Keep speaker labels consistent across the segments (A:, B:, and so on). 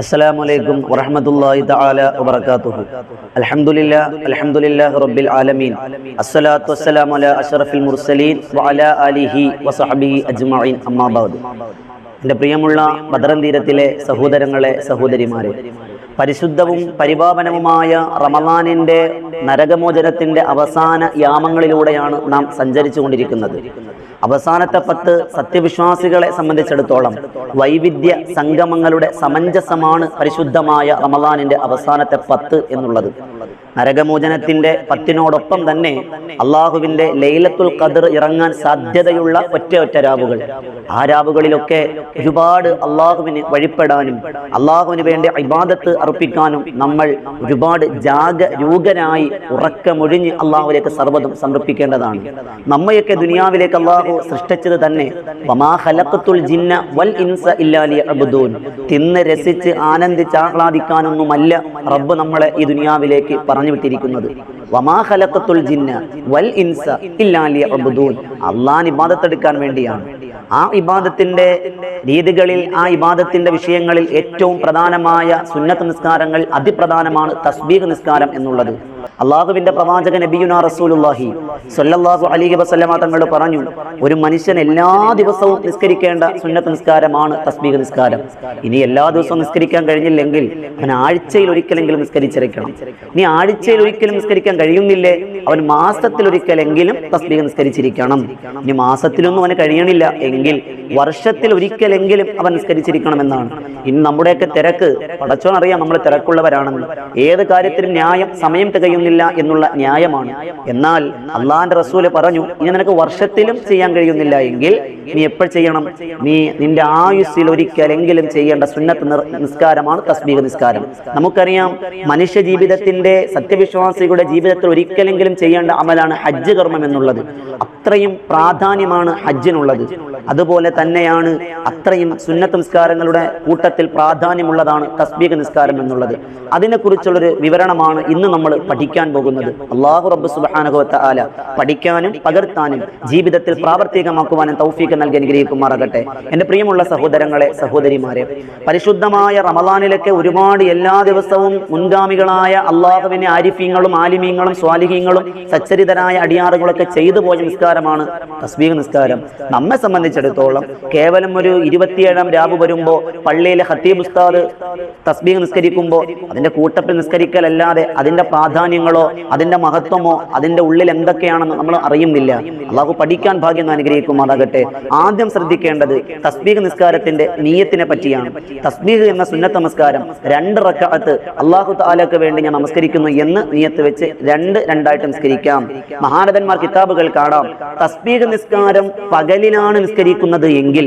A: السلام عليكم ورحمة الله تعالى وبركاته الحمد لله الحمد لله رب العالمين الصلاة والسلام على أشرف المرسلين وعلى آله وصحبه أجمعين أما بعد എൻ്റെ പ്രിയമുള്ള ബദറൻ തീരത്തിലെ സഹോദരങ്ങളെ സഹോദരിമാരെ പരിശുദ്ധവും പരിപാവനവുമായ റമദാനിന്റെ നരകമോചനത്തിന്റെ അവസാന യാമങ്ങളിലൂടെയാണ് നാം സഞ്ചരിച്ചു കൊണ്ടിരിക്കുന്നത് അവസാനത്തെ പത്ത് സത്യവിശ്വാസികളെ സംബന്ധിച്ചിടത്തോളം വൈവിധ്യ സംഗമങ്ങളുടെ സമഞ്ജസമാണ് പരിശുദ്ധമായ റമദാനിന്റെ അവസാനത്തെ പത്ത് എന്നുള്ളത്. നരകമോചനത്തിന്റെ പത്തിനോടൊപ്പം തന്നെ അള്ളാഹുവിന്റെ ലൈലത്തുൽ ഖദർ ഇറങ്ങാൻ സാധ്യതയുള്ള ഒറ്റ ഒറ്റ രാവുകൾ. ആ രാവുകളിലൊക്കെ ഒരുപാട് അള്ളാഹുവിന് വഴിപ്പെടാനും അള്ളാഹുവിന് വേണ്ടി ഇബാദത്ത് അർപ്പിക്കാനും നമ്മൾ ഒരുപാട് ജാഗരൂകരായി ഉറക്കമൊഴിഞ്ഞ് അള്ളാഹുവിലേക്ക് സർവതും സമർപ്പിക്കേണ്ടതാണ്. നമ്മയൊക്കെ ദുനിയാവിലേക്ക് അള്ളാഹു സൃഷ്ടിച്ചത് തന്നെ ജിന്ന വൽ ഇൻസ തിന്ന് രസിച്ച് ആനന്ദിച്ച് ആഹ്ലാദിക്കാനൊന്നുമല്ല റബ്ബ് നമ്മളെ ഈ ദുനിയാവിലേക്ക് പറഞ്ഞു വിട്ടിരിക്കുന്നത് വമാ ഖലഖത്തുൽ ജിന്ന വൽ ഇൻസ അള്ളാഹ് ഇബാദത്തെടുക്കാൻ വേണ്ടിയാണ്. ആ ഇബാദത്തിന്റെ രീതികളിൽ ആ ഇബാദത്തിന്റെ വിഷയങ്ങളിൽ ഏറ്റവും പ്രധാനമായ സുന്നത്ത് നിസ്കാരങ്ങൾ അതിപ്രധാനമാണ് തസ്ബീഹ് നിസ്കാരം എന്നുള്ളത്. അള്ളാഹുവിന്റെ പ്രവാചക നബിയുന റസൂലുള്ളാഹി സൊല്ലാഹു അലൈഹി വസ്ലമ തങ്ങൾ പറഞ്ഞു ഒരു മനുഷ്യൻ എല്ലാ ദിവസവും നിസ്കരിക്കേണ്ട സുന്നത്ത് നിസ്കാരമാണ് തസ്ബീഹ് നിസ്കാരം. ഇനി എല്ലാ ദിവസവും നിസ്കരിക്കാൻ കഴിഞ്ഞില്ലെങ്കിൽ അവൻ ആഴ്ചയിൽ ഒരിക്കലെങ്കിലും നിസ്കരിച്ചിരിക്കണം. ഇനി ആഴ്ചയിൽ ഒരിക്കലും നിസ്കരിക്കാൻ കഴിയുന്നില്ലേ? അവൻ മാസത്തിൽ ഒരിക്കലെങ്കിലും തസ്ബീഹ് നിസ്കരിച്ചിരിക്കണം. ഇനി മാസത്തിലൊന്നും അവന് കഴിയണില്ല. എങ്കിൽ വർഷത്തിൽ ഒരിക്കലെങ്കിലും അവൻ നിസ്കരിച്ചിരിക്കണമെന്നാണ്. ഇനി നമ്മുടെയൊക്കെ തിരക്ക് പടച്ചോൻ അറിയാം നമ്മൾ തിരക്കുള്ളവരാണെന്ന്. ഏത് കാര്യത്തിലും ന്യായം സമയം തികയുന്നില്ല എന്നുള്ള ന്യായമാണ്. എന്നാൽ അള്ളാന്റെ റസൂൽ പറഞ്ഞു ഇനി നിനക്ക് വർഷത്തിലും ചെയ്യാൻ കഴിയുന്നില്ല എങ്കിൽ നീ എപ്പോൾ ചെയ്യണം? നീ നിന്റെ ആയുസ്സിൽ ഒരിക്കലെങ്കിലും ചെയ്യേണ്ട സുന്നത്ത് നിസ്കാരമാണ് തസ്ബീഹ് നിസ്കാരം. നമുക്കറിയാം മനുഷ്യ ജീവിതത്തിന്റെ സത്യവിശ്വാസികളുടെ ജീവിതത്തിൽ ഒരിക്കലെങ്കിലും ചെയ്യേണ്ട അമലാണ് ഹജ്ജ് കർമ്മം എന്നുള്ളത്. അത്രയും പ്രാധാന്യമാണ് ഹജ്ജിനുള്ളത്. അതുപോലെ തന്നെയാണ് അത്രയും സുന്നത്ത് നിസ്കാരങ്ങളുടെ കൂട്ടത്തിൽ പ്രാധാന്യമുള്ളതാണ് തസ്ബീഖ് നിസ്കാരം എന്നുള്ളത്. അതിനെക്കുറിച്ചുള്ളൊരു വിവരണമാണ് ഇന്ന് നമ്മൾ പഠിക്കാൻ പോകുന്നത്. അള്ളാഹു റബ്ബ് സുബാനുഭവത്തെ ആല പഠിക്കാനും പകർത്താനും ജീവിതത്തിൽ പ്രാവർത്തികമാക്കുവാനും തൗഫീഖ് നൽകി അനുഗ്രഹിക്കുമാറാകട്ടെ. എന്റെ പ്രിയമുള്ള സഹോദരങ്ങളെ സഹോദരിമാരെ പരിശുദ്ധമായ റമദാനിലൊക്കെ ഒരുപാട് എല്ലാ ദിവസവും മുൻഗാമികളായ അള്ളാഹുവിനെ ആരിഫീങ്ങളും ആലിമീങ്ങളും സ്വാലിഹീങ്ങളും സച്ചരിതരായ അടിയാറുകളൊക്കെ ചെയ്തു പോയ നിസ്കാരമാണ് തസ്ബീഖ് നിസ്കാരം. നമ്മെ സംബന്ധിച്ചിടത്തോളം കേവലം ഒരു ഇരുപത്തിയേഴാം രാവ് വരുമ്പോൾ പള്ളിയിലെ ഹത്തീബ് ഉസ്താദ് തസ്ബീഹ് നിസ്കരിക്കുമ്പോൾ അതിന്റെ കൂട്ടത്തിൽ നിസ്കരിക്കലല്ലാതെ അതിന്റെ പ്രാധാന്യങ്ങളോ അതിന്റെ മഹത്വമോ അതിന്റെ ഉള്ളിൽ എന്തൊക്കെയാണെന്ന് നമ്മൾ അറിയുന്നില്ല. അള്ളാഹു പഠിക്കാൻ ഭാഗ്യം അനുഗ്രഹിക്കുമാറാകട്ടെ. ആദ്യം ശ്രദ്ധിക്കേണ്ടത് തസ്ബീഹ് നിസ്കാരത്തിന്റെ നീയത്തിനെ പറ്റിയാണ്. തസ്ബീഹ് എന്ന സുന്നത്ത് നമസ്കാരം രണ്ട് റക്കാത്ത് അള്ളാഹു താലക്ക് വേണ്ടി ഞാൻ നമസ്കരിക്കുന്നു എന്ന് നീയത്ത് വെച്ച് രണ്ട് രണ്ടായിട്ട് നിസ്കരിക്കാം. മഹാനതന്മാർ കിതാബുകൾ കാണാം. തസ്ബീഹ് നിസ്കാരം പകലിലാണ് നിസ്കരിക്കുന്നത്. എങ്കിൽ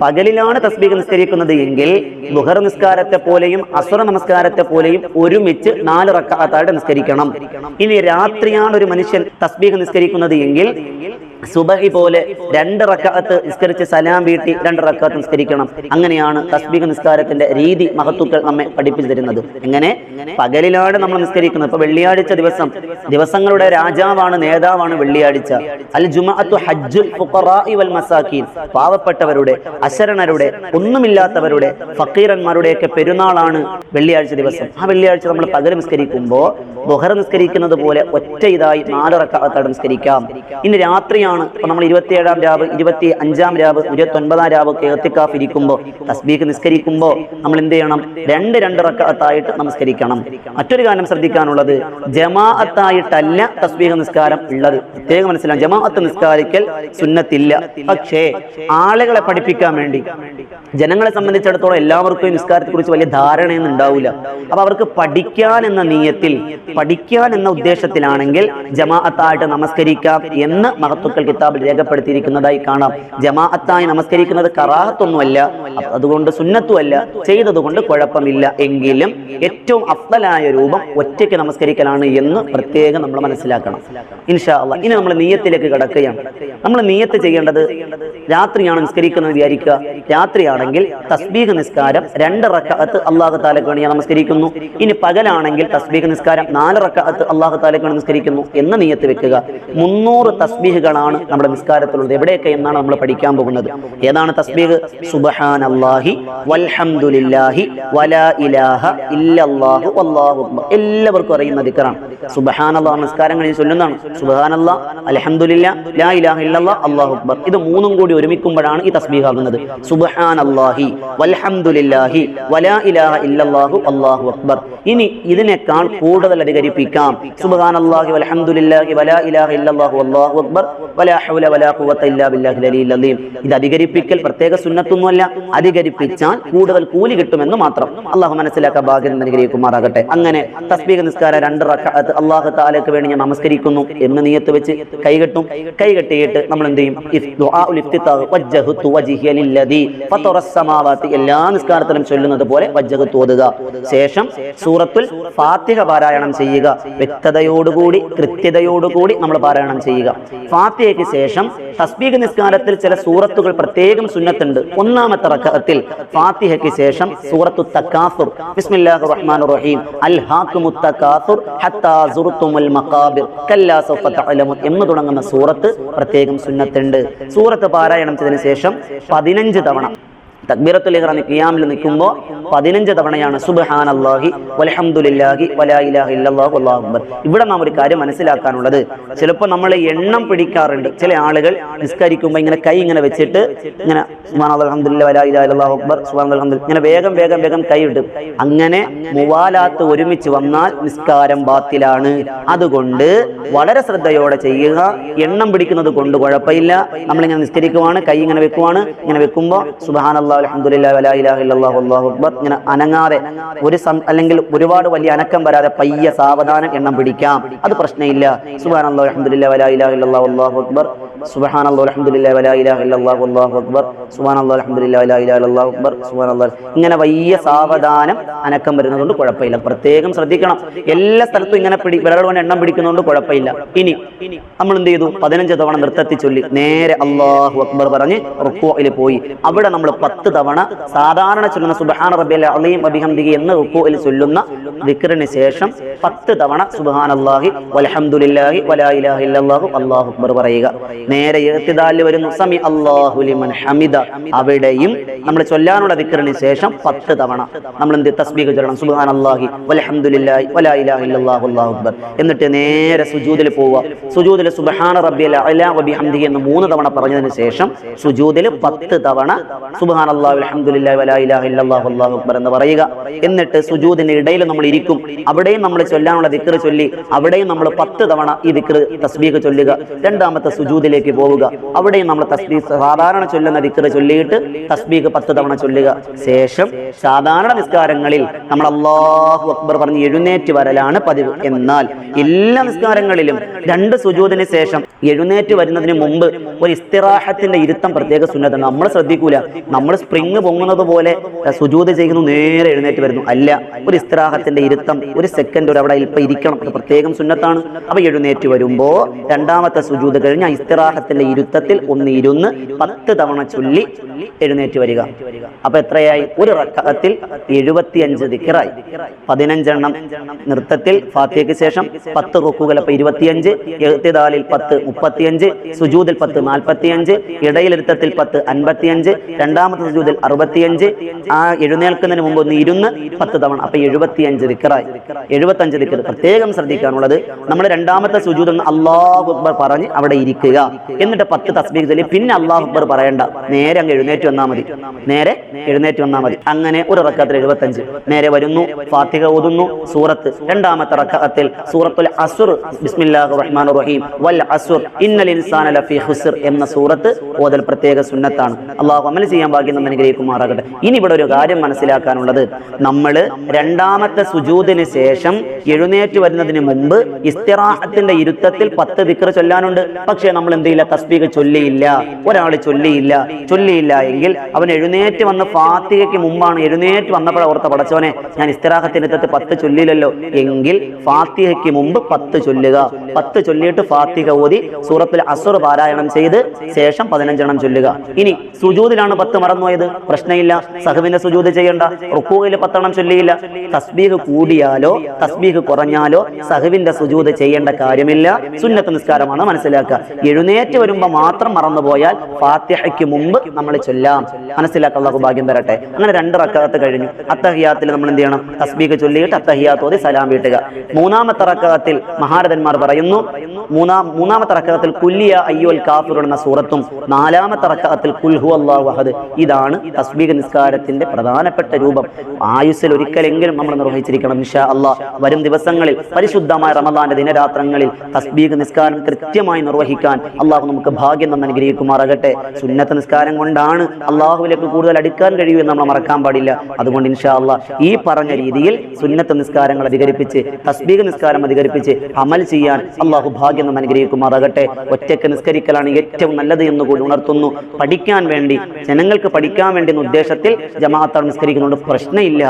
A: പകലിലാണ് തസ്ബീഹ് നിസ്കരിക്കുന്നത് എങ്കിൽ ബുഹർ നിസ്കാരത്തെ പോലെയും അസുര നമസ്കാരത്തെ പോലെയും ഒരുമിച്ച് നാല് റക്കാത്തായിട്ട് നിസ്കരിക്കണം. ഇനി രാത്രിയാണ് ഒരു മനുഷ്യൻ തസ്ബീഹ് നിസ്കരിക്കുന്നത് എങ്കിൽ സുബഹി പോലെ രണ്ട് റക്കാത്ത് നിസ്കരിച്ച് സലാം വീട്ടി രണ്ട് റക്കാത്ത് നിസ്കരിക്കണം. അങ്ങനെയാണ് തസ്ബീഹ് നിസ്കാരത്തിന്റെ രീതി മഹത്തുക്കൾ നമ്മെ പഠിപ്പിച്ചു തരുന്നത്. എങ്ങനെ? പകലിലാണ് നമ്മൾ നിസ്കരിക്കുന്നത്. ഇപ്പൊ വെള്ളിയാഴ്ച ദിവസം. ദിവസങ്ങളുടെ രാജാവാണ് നേതാവാണ് വെള്ളിയാഴ്ച. അൽ ജുമഅത്തു ഹജ്ജുൽ വൽ മസാക്കീൻ പാവപ്പെട്ടവരുടെ അശരണരുടെ ഒന്നുമില്ലാത്തവരുടെ ഫക്കീറന്മാരുടെയൊക്കെ പെരുന്നാളാണ് വെള്ളിയാഴ്ച ദിവസം. ആ വെള്ളിയാഴ്ച നമ്മൾ പകൽ നിസ്കരിക്കുമ്പോൾ ബുഹർ നിസ്കരിക്കുന്നത് പോലെ ഒറ്റ ഇതായി നാല് റക്കാത്തായിട്ട് നിസ്കരിക്കാം. ഇനി രാത്രിയാണ് ഇപ്പൊ നമ്മൾ ഇരുപത്തിയേഴാം രാവ് ഇരുപത്തി അഞ്ചാം രാവ് ഇരുപത്തി ഒൻപതാം രാവ് കേത്തിക്കാഫ് ഇരിക്കുമ്പോൾ തസ്ബീക്ക് നിസ്കരിക്കുമ്പോൾ നമ്മൾ എന്ത് ചെയ്യണം? രണ്ട് രണ്ട് റക്കാത്തായിട്ട് നമസ്കരിക്കണം. മറ്റൊരു കാര്യം ശ്രദ്ധിക്കാനുള്ളത് ജമാഅത്തായിട്ടല്ല തസ്ബീഖ് നിസ്കാരം ഉള്ളത്. പ്രത്യേകം മനസ്സിലാവും ജമാഅത്ത് നിസ്കാരിക്കൽ സുന്നത്തില്ല. പക്ഷേ ആളുകളെ പഠിപ്പിക്കാൻ വേണ്ടി ജനങ്ങളെ സംബന്ധിച്ചിടത്തോളം എല്ലാവർക്കും നിസ്കാരത്തെ കുറിച്ച് വലിയ ധാരണയൊന്നും ഉണ്ടാവില്ല. അപ്പൊ അവർക്ക് പഠിക്കാൻ എന്ന നീയത്തിൽ പഠിക്കാൻ എന്ന ഉദ്ദേശത്തിലാണെങ്കിൽ ജമാഅത്തായിട്ട് നമസ്കരിക്കാം എന്ന് മഹത്തുക്കൾ കിതാബിൽ രേഖപ്പെടുത്തിയിരിക്കുന്നതായി കാണാം. ജമാഅത്തായി നമസ്കരിക്കുന്നത് കറാഹത്തൊന്നുമല്ല. അതുകൊണ്ട് സുന്നത്തുമല്ല. ചെയ്തതുകൊണ്ട് കുഴപ്പമില്ല. എങ്കിലും ഏറ്റവും അഫ്തലായ രൂപം ഒറ്റയ്ക്ക് നമസ്കരിക്കലാണ് എന്ന് പ്രത്യേകം നമ്മൾ മനസ്സിലാക്കണം. ഇൻഷാ അള്ളാഹ് ഇനി നമ്മൾ നീയത്തിലേക്ക് കടക്കുകയാണ്. നമ്മൾ നീയത്ത് ചെയ്യേണ്ടത് രാത്രിയാണ് നിസ്കരിക്കുന്നത് വിചാരിക്കുക. രാത്രിയാണെങ്കിൽ തസ്ബീഹ് നിസ്കാരം രണ്ട് റക്കാത്ത് അള്ളാഹു താലക്ക് വേണ്ടി ഞാൻ നമസ്കരിക്കുന്നു. ഇനി പകലാണെങ്കിൽ തസ്ബീഹ് നിസ്കാരം നാല് റക്കാത്ത് അള്ളാഹു താലക്ക് വേണ്ടി നിസ്കരിക്കുന്നു എന്ന നീയത്ത് വെക്കുക. മുന്നൂറ് തസ്ബീഹുകളാണ് നമ്മുടെ നിസ്കാരത്തിലുള്ളത്. എവിടെയൊക്കെ എന്നാണ് നമ്മൾ പഠിക്കാൻ പോകുന്നത്? ഏതാണ് തസ്ബീഹ്? സുബഹാൻ അള്ളാഹി വൽഹംദുലില്ലാഹി വലാ ഇലാഹ ഇല്ലല്ലാഹു അക്ബർ. എല്ലാവർക്കും അറിയുന്ന ദിക്റാണ് സുബ്ഹാനല്ലാഹ് കഴിഞ്ഞ് ചൊല്ലുന്നതാണ്. സുബ്ഹാനല്ലാഹ് അൽഹംദുലില്ലാ ലാ ഇലാഹ ഇല്ലല്ലാഹ് അള്ളാഹു അക്ബർ. ഇത് മൂന്നും കൂടി ഒരുമിക്കുമ്പോഴാണ് ഈ തസ്ബീഹാകുന്നത്. സുബഹാൻ സുബ്ഹാനല്ലാഹി വൽഹംദുലില്ലാഹി വലാ ഇലാഹ ഇല്ലല്ലാഹു അല്ലാഹു അക്ബർ. ഇനി ഇതിനേക്കാൾ കൂടുതൽ അധികരിപ്പിക്കാം. സുബ്ഹാനല്ലാഹി വൽഹംദുലില്ലാഹി വലാ ഇലാഹ ഇല്ലല്ലാഹു അല്ലാഹു അക്ബർ. വലാ ഹൗല വലാ ഖുവത ഇല്ലാ ബില്ലാഹിൽ അലിയിൽ അലീം ഇത് അധികരിപ്പിക്കൽ പ്രത്യേക സുന്നത്തൊന്നുമല്ല. അധികരിപ്പിച്ചാൽ കൂടുതൽ കൂലി കിട്ടുമെന്ന് മാത്രം. അള്ളാഹു മനസ്സിലാക്കാൻ ഭാഗ്യം അനുഗ്രഹിക്കുമാറാകട്ടെ അങ്ങനെ തസ്ബീഹ നിസ്കാരം രണ്ട് റക്കാത്ത് അള്ളാഹു താലക്ക് വേണ്ടി ഞാൻ നമസ്കരിക്കുന്നു എന്ന് നീയത്ത് വെച്ച് കൈകെട്ടും. കൈകെട്ടിയിട്ട് നമ്മൾ എന്ത് ചെയ്യും എല്ലാ നിസ്കാരത്തിലും ചൊല്ലുന്നത് പോലെ വജ്ജഹത്ത് ശേഷം സൂറത്തുൽ ഫാത്തിഹ പാരായണം ചെയ്യുക. വ്യക്തതയോടുകൂടി കൃത്യതയോടുകൂടി നമ്മൾ പാരായണം ചെയ്യുക. ഫാത്തിഹയ്ക്ക് ശേഷം തസ്ബീഹ് നിസ്കാരത്തിൽ ചില സൂറത്തുകൾ പ്രത്യേകം സുന്നത്തുണ്ട്. ഒന്നാമത്തെ റക്അത്തിൽ ഫാത്തിഹയ്ക്ക് ശേഷം സൂറത്തു തക്കാസുർ ബിസ്മില്ലാഹിർ റഹ്മാനിർ റഹീം. അൽ തക്കാസുർ ഹത്താ സുർത്തുമുൽ മഖാബിർ. കല്ലാ സൗഫ തഅലമുൻ എന്ന് തുടങ്ങുന്ന സൂറത്ത് പ്രത്യേകം സുന്നത്തുണ്ട്. സൂറത്ത് പാരായണം ചെയ്തതിനു ശേഷം പതിനഞ്ച് തവണ. തക്ബീറത്തുൽ ഇഹ്റാമി ഖിയാമിൽ നിൽക്കുമ്പോൾ പതിനഞ്ച് തവണയാണ് സുബ്ഹാനല്ലാഹി വൽഹംദുലില്ലാഹി വലാ ഇലാഹ ഇല്ലല്ലാഹു അല്ലാഹു അക്ബർ. ഇവിടെ നാം ഒരു കാര്യം മനസ്സിലാക്കാനുള്ളത്. ചിലപ്പോൾ നമ്മൾ എണ്ണം പിടിക്കാറുണ്ട്. ചില ആളുകൾ നിസ്കരിക്കുമ്പോൾ ഇങ്ങനെ കൈ ഇങ്ങനെ വെച്ചിട്ട് ഇങ്ങനെ സുബ്ഹാൻ അൽഹംദുലില്ലാഹി വലാ ഇലാഹ ഇല്ലല്ലാഹു അക്ബർ സുബ്ഹാൻ അൽഹംദുലില്ലാഹി ഇങ്ങനെ വേഗം വേഗം വേഗം കൈ ഇടും. അങ്ങനെ മുവാലാത്ത് ഒരുമിച്ച് വന്നാൽ നിസ്കാരം ബാത്തിലാണ്. അതുകൊണ്ട് വളരെ ശ്രദ്ധയോടെ ചെയ്യുക. എണ്ണം പിടിക്കുന്നത് കൊണ്ട് കുഴപ്പമില്ല. നമ്മൾ ഇങ്ങനെ നിസ്കരിക്കുവാണ് കൈ ഇങ്ങനെ വെക്കുവാണ്. ഇങ്ങനെ വെക്കുമ്പോൾ സുബ്ഹാൻ അക്ബർ. ഇങ്ങനെ അനങ്ങാതെ ഒരു അല്ലെങ്കിൽ ഒരുപാട് വലിയ അനക്കം വരാതെ പയ്യ സാവധാനം എണ്ണം പിടിക്കാം. അത് പ്രശ്നമില്ല. സുബാൻ അൽഹംദുലില്ലാഹി വലാ ഇലാഹ അള്ളാഹു അല്ലാഹു അൽഹംദുലില്ലാഹി വലാ ഇലാഹ ഇല്ലല്ലാഹു അല്ലാഹു അക്ബർ. വലാ ഇലാഹ ഇല്ലല്ലാഹു അക്ബർ. ഇങ്ങനെ വലിയ സാവധാനം അനക്കം വരുന്നതുകൊണ്ട് കുഴപ്പമില്ല. പ്രത്യേകം ശ്രദ്ധിക്കണം. എല്ലാ സ്ഥലത്തും ഇങ്ങനെ പിടി വിരകൾ കൊണ്ട് എണ്ണം പിടിക്കുന്നതുകൊണ്ട് കുഴപ്പമില്ല. ഇനി നമ്മൾ എന്ത് ചെയ്തു? പതിനഞ്ച് തവണ നൃത്തത്തി ചൊല്ലി. നേരെ അള്ളാഹു അക്ബർ പറഞ്ഞ് റുക്കോയിൽ പോയി. അവിടെ നമ്മൾ പത്ത് തവണ സാധാരണ ചൊല്ലുന്ന സുബഹാന റബ്ബിൽ അലീം അബിഹംദിഹി എന്ന റുക്കോയിൽ ചൊല്ലുന്ന വിക്രിന് ശേഷം പത്ത് തവണ സുബഹാൻ അള്ളാഹി വലഹമുല്ലാഹി വലാ ഇലാഹ ഇല്ലല്ലാഹു അല്ലാഹു അക്ബർ പറയുക. നേരെ എഴുത്തിദാലിൽ വരുന്നു. സമി അല്ലാഹു ലിമൻ ഹമിദ. അവിടെയും നമ്മൾ ചൊല്ലാനുള്ള ദിക്റിന് ശേഷം പത്ത് തവണ നമ്മൾ എന്ത് തസ്ബീഹ് ചൊല്ലണം. സുബാൻ അള്ളാഹി വലഹമുല്ലാഹി വലാ ഇലാഹ ഇല്ലല്ലാഹു അല്ലാഹു അക്ബർ. എന്നിട്ട് നേരെ സുജൂദിൽ പോവുക. സുജൂദിൽ സുബഹാന റബ്ബി അലബി വബിഹംദിഹി എന്ന് മൂന്ന് തവണ പറഞ്ഞതിന് ശേഷം സുജൂദിൽ പത്ത് തവണ സുബഹാൻ അള്ളാഹു അൽഹംദുലില്ലാഹി വലാ ഇലാഹ ഇല്ലല്ലാഹു അല്ലാഹു അക്ബർ എന്ന് പറയുക. എന്നിട്ട് സുജൂദിന്റെ ഇടയിൽ നമ്മൾ ഇരിക്കും. അവിടെയും നമ്മൾ ചൊല്ലാനുള്ള ദിക്ർ ചൊല്ലി അവിടെയും നമ്മൾ പത്ത് തവണ ഈ ദിക്ർ തസ്ബീഹ് ചൊല്ലുക. രണ്ടാമത്തെ സുജൂദിലേക്ക് പോവുക അവിടെയും നമ്മൾ തസ്ബീ സാധാരണ ചൊല്ലുന്ന ദിക്ർ ചൊല്ലിയിട്ട് തസ്ബീക്ക് പത്ത് തവണ ചൊല്ലുക. ശേഷം സാധാരണ നിസ്കാരങ്ങളിൽ നമ്മൾ അള്ളാഹു അക്ബർ പറഞ്ഞ് എഴുന്നേറ്റ് വരലാണ് പതിവ്. എന്നാൽ എല്ലാ നിസ്കാരങ്ങളിലും രണ്ട് സുജൂതിന് ശേഷം എഴുന്നേറ്റ് വരുന്നതിന് മുമ്പ് ഒരു ഇസ്തിറാഹത്തിന്റെ ഇരുത്തം പ്രത്യേക സുന്നത നമ്മൾ ശ്രദ്ധിക്കൂല. നമ്മൾ സ്പ്രിങ് പൊങ്ങുന്നത് പോലെ സുജൂത് ചെയ്യുന്നു നേരെ എഴുന്നേറ്റ് വരുന്നു. അല്ല ഒരു ഇസ്തിറാഹത്തിന്റെ ഇരുത്തം ഒരു സെക്കൻഡ് ഒരു അവിടെ ഇപ്പൊ ഇരിക്കണം. പ്രത്യേകം സുന്നത്താണ്. അപ്പൊ എഴുന്നേറ്റ് വരുമ്പോ രണ്ടാമത്തെ സുജൂത് കഴിഞ്ഞ ആ ഇസ്തിറാഹത്തിന്റെ ഇരുത്തത്തിൽ ഒന്ന് ഇരുന്ന് പത്ത് തവണ ചൊല്ലി എഴുന്നേറ്റ് വരിക. അപ്പൊ എത്രയായി? ഒരു റക്കത്തിൽ എഴുപത്തിയഞ്ച് ദിക്കറായി. പതിനഞ്ചെണ്ണം നൃത്തത്തിൽ ഫാത്തിയയ്ക്ക് ശേഷം പത്ത് റുക്കുകൾ. അപ്പൊ ഇരുപത്തിയഞ്ച് എഴുത്തിദാലിൽ പത്ത് മുപ്പത്തിയഞ്ച് സുജൂദിൽ പത്ത് നാൽപ്പത്തിയഞ്ച് ഇടയിലിരുത്തത്തിൽ പത്ത് അൻപത്തിയഞ്ച് രണ്ടാമത്തെ സുജൂദിൽ അറുപത്തിയഞ്ച് ആ എഴുന്നേൽക്കുന്നതിന് മുമ്പ് ഒന്ന് ഇരുന്ന് പത്ത് തവണ. അപ്പൊ എഴുപത്തിയഞ്ച് ദിക്കറായി. എഴുപത്തഞ്ച് ദിക്കർ. പ്രത്യേകം ശ്രദ്ധിക്കാനുള്ളത് നമ്മൾ രണ്ടാമത്തെ സുജൂദ് അള്ളാഹു അക്ബർ പറഞ്ഞ് അവിടെ ഇരിക്കുക. എന്നിട്ട് പത്ത് തസ്ബീഖ് ചൊല്ലി പിന്നെ അള്ളാഹു അക്ബർ പറയണ്ട. നേരെ അങ്ങ് എഴുന്നേറ്റ് വന്നാൽ മതി. നേരെ എഴുന്നേറ്റ് വന്നാൽ മതി. അങ്ങനെ ഒരു റക്കത്തിൽ എഴുപത്തഞ്ച്. നേരെ വരുന്നു. ഫാത്തിഹ ഓതുന്നു. സൂറത്ത് രണ്ടാമത്തെ റക്കത്തിൽ സൂറത്തുൽ അസുർ. ബിസ്മില്ലാഹിർ റഹ്മാനിർ റഹീം. വൽ അസുർ. ഇന്നൽ ഇൻസാന ലഫി ഖുസ്ർ എന്ന സൂറത്ത് ഓതൽ പ്രത്യേക സുന്നത്താണ്. അള്ളാഹു അമൽ ചെയ്യാൻ ഭാഗ്യം നമ്മൾ അനുഗ്രഹിക്കുമാറാകട്ടെ. ഇനി ഇവിടെ ഒരു കാര്യം മനസ്സിലാക്കാനുള്ളത്. നമ്മൾ രണ്ടാമത്തെ സുജൂദിന് ശേഷം എഴുന്നേറ്റ് വരുന്നതിന് മുമ്പ് ഇസ്തിറാഹത്തിന്റെ ഇരുത്തത്തിൽ പത്ത് ദിക്ർ ചൊല്ലാനുണ്ട്. പക്ഷേ നമ്മൾ എന്ത് ചെയ്യില്ല തസ്ബീഖ് ചൊല്ലിയില്ല ഒരാൾ ചൊല്ലിയില്ല ചൊല്ലിയില്ല എങ്കിൽ അവൻ എഴുന്നേറ്റ് വന്ന് ഫാത്തിഹയ്ക്ക് മുമ്പാണ് എഴുന്നേറ്റ് വന്നപ്പോൾ ഓർത്ത പടച്ചവനെ ഞാൻ ഇസ്തിറാഹത്തിന്റെ ഇരുത്തത്തിൽ പത്ത് ചൊല്ലിയില്ലല്ലോ എങ്കിൽ ഫാത്തിഹയ്ക്ക് മുമ്പ് പത്ത് ചൊല്ലുക. പത്ത് ചൊല്ലിയിട്ട് ഫാത്തിഹ ഓതി സൂറത്തിൽ അസുർ പാരായണം ചെയ്ത് ശേഷം പതിനഞ്ചെണ്ണം ചൊല്ലുക. ഇനി സുജൂദിലാണ് പത്ത് മറന്നുപോയത്? പ്രശ്നമില്ല. സഹുവിന്റെ സുജൂത് ചെയ്യണ്ട. റുക്കൂയിൽ പത്തെണ്ണം ചൊല്ലിയില്ല. തസ്ബീഹ് കൂടിയാലോ തസ്ബീഹ് കുറഞ്ഞാലോ സഹുവിന്റെ സുജൂത് ചെയ്യേണ്ട കാര്യമില്ല. സുന്നത്ത് നിസ്കാരമാണ് മനസ്സിലാക്കുക. എഴുന്നേറ്റ് വരുമ്പോൾ മാത്രം മറന്നുപോയാൽ ഫാത്തിഹയ്ക്ക് മുമ്പ് നമ്മൾ ചൊല്ലാം. മനസ്സിലാക്കാനുള്ള ഭാഗ്യം തരട്ടെ. അങ്ങനെ രണ്ട് റക്കകത്ത് കഴിഞ്ഞു. അത്തഹിയാത്തിൽ നമ്മൾ എന്ത് ചെയ്യണം? തസ്ബീക്ക് ചൊല്ലിയിട്ട് അത്തഹിയാത്തോതി സലാം വീട്ടുക. മൂന്നാമത്തെ റക്കകത്തിൽ മഹാരഥന്മാർ പറയുന്നു മൂന്നാം മൂന്നാമത്തെ റക്കകത്തിൽ കുല്ലിയ അയ്യോൽ കാഫിർ എന്ന സൂറത്തും നാലാമത്തെ റക്കകത്തിൽ കുൽഹു അള്ളാഹു അഹദ്. ഇതാണ് തസ്ബീഖ് നിസ്കാരത്തിന്റെ പ്രധാനപ്പെട്ട രൂപം. ആയുസ്സിൽ ഒരിക്കലെങ്കിലും നമ്മൾ നിർവഹിച്ചിരിക്കണം ഇൻഷാ അള്ളാഹ് വരും ദിവസങ്ങളിൽ പരിശുദ്ധമായ റമദാന്റെ ദിനരാത്രങ്ങളിൽ തസ്ബീഖ് നിസ്കാരം കൃത്യമായി നിർവഹിക്കാൻ അള്ളാഹു നമുക്ക് ഭാഗ്യം തന്നെ അനുഗ്രഹിക്കുമാറാകട്ടെ. സുന്നത്ത് നിസ്കാരം കൊണ്ടാണ് അള്ളാഹുവിലേക്ക് കൂടുതൽ അടുക്കാൻ കഴിയൂ എന്ന് നമ്മൾ മറക്കാൻ പാടില്ല. അതുകൊണ്ട് ഇൻഷാ ഈ പറഞ്ഞ രീതിയിൽ സുന്നത്ത് നിസ്കാരങ്ങൾ അധികരിപ്പിച്ച് തസ്ബീഖ് നിസ്കാരം അധികരിപ്പിച്ച് അമൽ ചെയ്യാൻ അള്ളാഹു ഭാഗ്യം തന്നെ അനുഗ്രഹിക്കുമാറാകട്ടെ. ഒറ്റയ്ക്ക് നിസ്കരിക്കലാണ് ഏറ്റവും നല്ലത് എന്ന് കൂടി ഉണർത്തുന്നു. പഠിക്കാൻ വേണ്ടി ജനങ്ങൾക്ക് പഠിക്കാൻ വേണ്ടി എന്ന ഉദ്ദേശത്തിൽ ജമാഅത്താണ് നിസ്കരിക്കുന്നുണ്ട് പ്രശ്നമില്ല.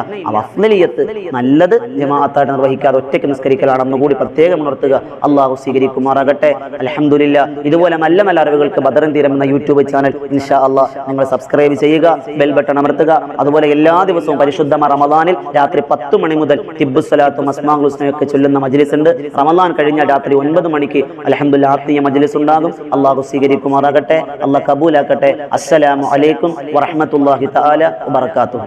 A: അഫ്ലിയത്ത് നല്ലത് ജമാഅത്തായിട്ട് നിർവഹിക്കാതെ ഒറ്റയ്ക്ക് നിസ്കരിക്കലാണെന്ന് കൂടി പ്രത്യേകം ഉണർത്തുക. അള്ളാഹു സ്വീകരിക്കുമാറാകട്ടെ. അലഹമുല്ല ഇതുപോലെ നല്ല നല്ല അറിവുകൾക്ക് ബദറൻ തീരം എന്ന യൂട്യൂബ് ചാനൽ ഇൻഷാ അള്ളാഹ് നിങ്ങൾ സബ്സ്ക്രൈബ് ചെയ്യുക ബെൽ ബട്ടൺ അമർത്തുക. അതുപോലെ എല്ലാ ദിവസവും പരിശുദ്ധമായ റമദാനിൽ രാത്രി പത്ത് മണി മുതൽ ഹിബ്ബുസലാത്തും അസ്മാ ഹുസ്നയൊക്കെ ചൊല്ലുന്ന മജ്ലിസ് ഉണ്ട്. റമദാൻ കഴിഞ്ഞ രാത്രി ഒൻപത് മണിക്ക് അലഹമുല്ല ആത്മീയ മജ്ലിസ് ഉണ്ടാകും. അള്ളാഹു സ്വീകരിക്കുമാറാകട്ടെ. അള്ളാഹ് കബൂലാക്കട്ടെ. അസ്സലാമു അലൈക്കും വറഹ്മത്തുള്ളാഹി തആല വബറകാതുഹു.